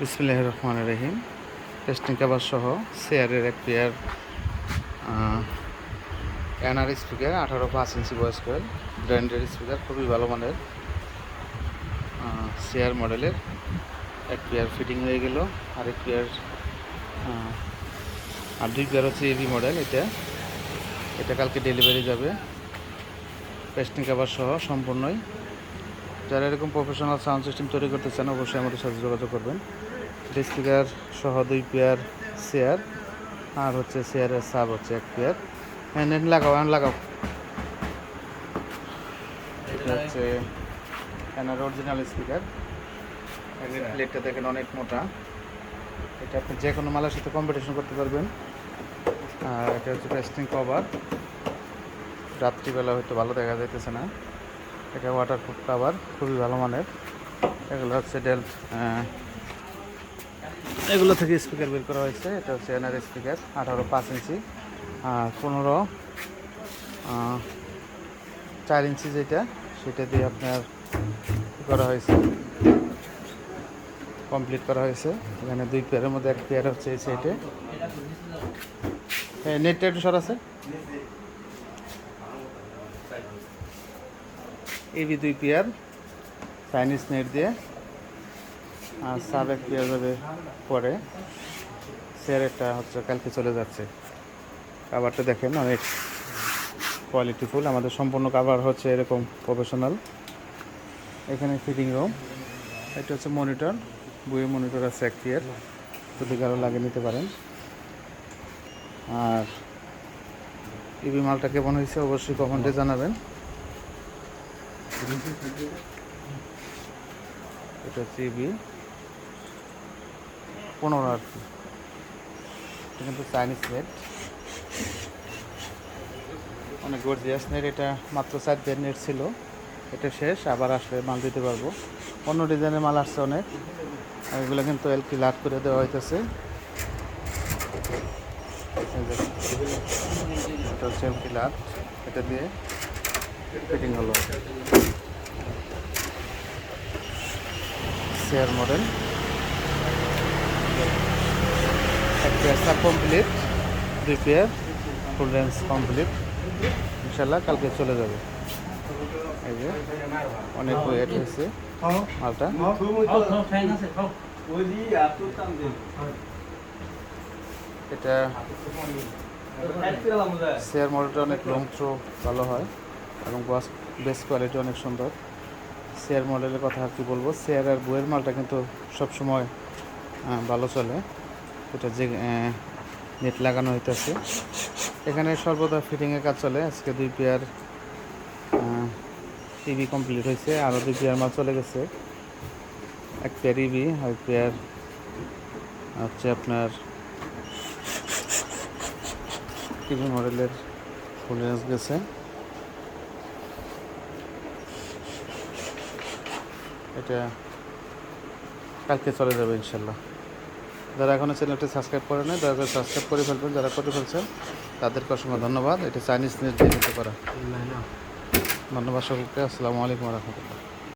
বিসমিল্লাহ রহমান রহিম। টেস্টিং কাবার সহ চেয়ারের এক পেয়ার এনআর স্পিকার আঠারো পাঁচ ইঞ্চি বয়স কয়েল ব্র্যান্ডের স্পিকার খুবই ভালো মানের চেয়ার মডেলের এক পেয়ার ফিটিং হয়ে গেল। আর এক পেয়ার আর দুই পেয়ার হচ্ছে এবি মডেল এটা। এটা কালকে ডেলিভারি যাবে। পেস্টিং কাবার সহ সম্পূর্ণই যারা এরকম প্রফেশনাল সাউন্ড সিস্টেম তৈরি করতে চান অবশ্যই আমাদের সাথে যোগাযোগ করবেন। স্পিকার সহ দুই পেয়ার চেয়ার আর হচ্ছে চেয়ারের সাব হচ্ছে এক পেয়ার হ্যাঁ নেট লাগাও হ্যাঁ লাগাও। এটা হচ্ছে এনার অরিজিনাল স্পিকার প্লেটটা দেখেন অনেক মোটা। এটা আপনি যে কোনো মালের সাথে কম্পিটিশন করতে পারবেন। আর এটা হচ্ছে পেস্টিং কভার রাত্রিবেলা হয়তো ভালো দেখা যাইতেছে না। এটা ওয়াটারপ্রুফ কাভার খুবই ভালো মানের। এগুলো হচ্ছে ডেল এগুলো থেকে স্পিকার বের করা হয়েছে। এটা হচ্ছে এনআর স্পিকার আঠারো পাঁচ ইঞ্চি। আর পনেরো চার ইঞ্চি যেটা, সেটা দিয়ে আপনার করা হয়েছে। কমপ্লিট করা হয়েছে। এখানে দুই পেয়ারের মধ্যে এক পেয়ার হচ্ছে এই হ্যাঁ নেটটা একটু সরাছে এবি দুই পেয়ার, চাইনিজ নেট দিয়ে। আর সাব এক পেয়ার যাবে পরে। একটা হচ্ছে কালকে চলে যাচ্ছে। কাভারটা দেখেন, অনেক কোয়ালিটিফুল আমাদের সম্পূর্ণ কাভার হচ্ছে এরকম প্রফেশনাল এখানে ফিটিং রুম এটা হচ্ছে মনিটর বইয়ের মনিটর আছে এক পেয়ার। যদি কারও লাগে নিতে পারেন। আর ইবি মালটা কেমন হয়েছে অবশ্যই কমেন্টে জানাবেন। এটা হচ্ছে ইবি পনেরো আর কি। এটা কিন্তু চাইনিজ নেট অনেক গর্জিয়াস নেট এটা মাত্র চার দেড় নেট ছিল। এটা শেষ, আবার আসলে মাল দিতে পারব। অন্য ডিজাইনের মাল আসছে অনেক। এগুলো কিন্তু এলকি লাট করে দেওয়া হইতেছে। এটা হচ্ছে এলকি লাট এটা দিয়ে ফিটিং হলো। চেয়ার মডেল এক পেয়ার কমপ্লিট দুই পেয়ার ফুল রেঞ্জ কমপ্লিট ইনশাল্লাহ কালকে চলে যাবে। এই যে, অনেক ওয়েট হয়েছে মালটা। এটা চেয়ার মডেলটা অনেক লং থ্রো ভালো হয়। এবং বাস বেস্ট কোয়ালিটি অনেক সুন্দর। চেয়ার মডেলের কথা আর কি বলব? চেয়ার আর বইয়ের মালটা কিন্তু সবসময় ভালো চলে। এটা যে নেট লাগানো হইতেছে। এখানে সর্বদা ফিটিংয়ের কাজ চলে। আজকে দুই পেয়ার টিভি কমপ্লিট হয়েছে আরও দুই পেয়ার মাল চলে গেছে। এক পেয়ার ইবি আর পেয়ার হচ্ছে আপনার টিভি মডেলের ফুল গেছে। এটা কালকে চলে যাবে ইনশাল্লাহ। যারা এখনও চ্যানেলটি সাবস্ক্রাইব করে নেয় যারা করে সাবস্ক্রাইব করে ফেলবেন। যারা করে ফেলছেন তাদেরকে অসংখ্য ধন্যবাদ। এটা চাইনিজ নিউজ দিয়ে নিতে পারা। ধন্যবাদ সকলকে। আসসালামু আলাইকুম রহমতুল্লাহ।